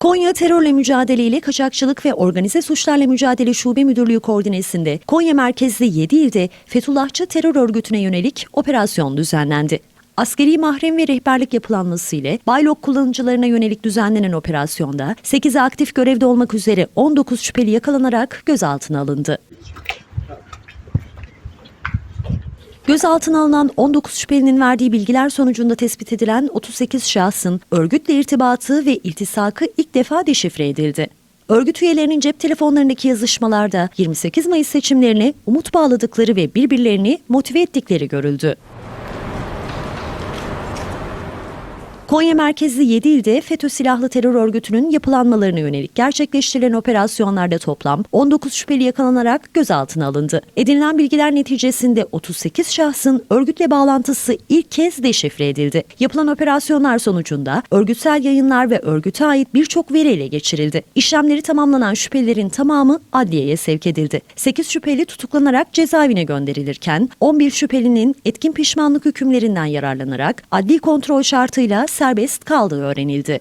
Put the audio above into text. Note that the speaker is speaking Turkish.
Konya Terörle Mücadele ile Kaçakçılık ve Organize Suçlarla Mücadele Şube Müdürlüğü koordinesinde Konya merkezli 7 ilde Fethullahçı terör örgütüne yönelik operasyon düzenlendi. Askeri mahrem ve rehberlik yapılanması ile Baylok kullanıcılarına yönelik düzenlenen operasyonda 8'i aktif görevde olmak üzere 19 şüpheli yakalanarak gözaltına alındı. Gözaltına alınan 19 şüphelinin verdiği bilgiler sonucunda tespit edilen 38 şahsın örgütle irtibatı ve iltisakı ilk defa deşifre edildi. Örgüt üyelerinin cep telefonlarındaki yazışmalarda 28 Mayıs seçimlerine umut bağladıkları ve birbirlerini motive ettikleri görüldü. Konya merkezli 7 ilde FETÖ silahlı terör örgütünün yapılanmalarına yönelik gerçekleştirilen operasyonlarda toplam 19 şüpheli yakalanarak gözaltına alındı. Edinilen bilgiler neticesinde 38 şahsın örgütle bağlantısı ilk kez deşifre edildi. Yapılan operasyonlar sonucunda örgütsel yayınlar ve örgüte ait birçok veri ele geçirildi. İşlemleri tamamlanan şüphelilerin tamamı adliyeye sevk edildi. 8 şüpheli tutuklanarak cezaevine gönderilirken 11 şüphelinin etkin pişmanlık hükümlerinden yararlanarak adli kontrol şartıyla serbest kaldığı öğrenildi.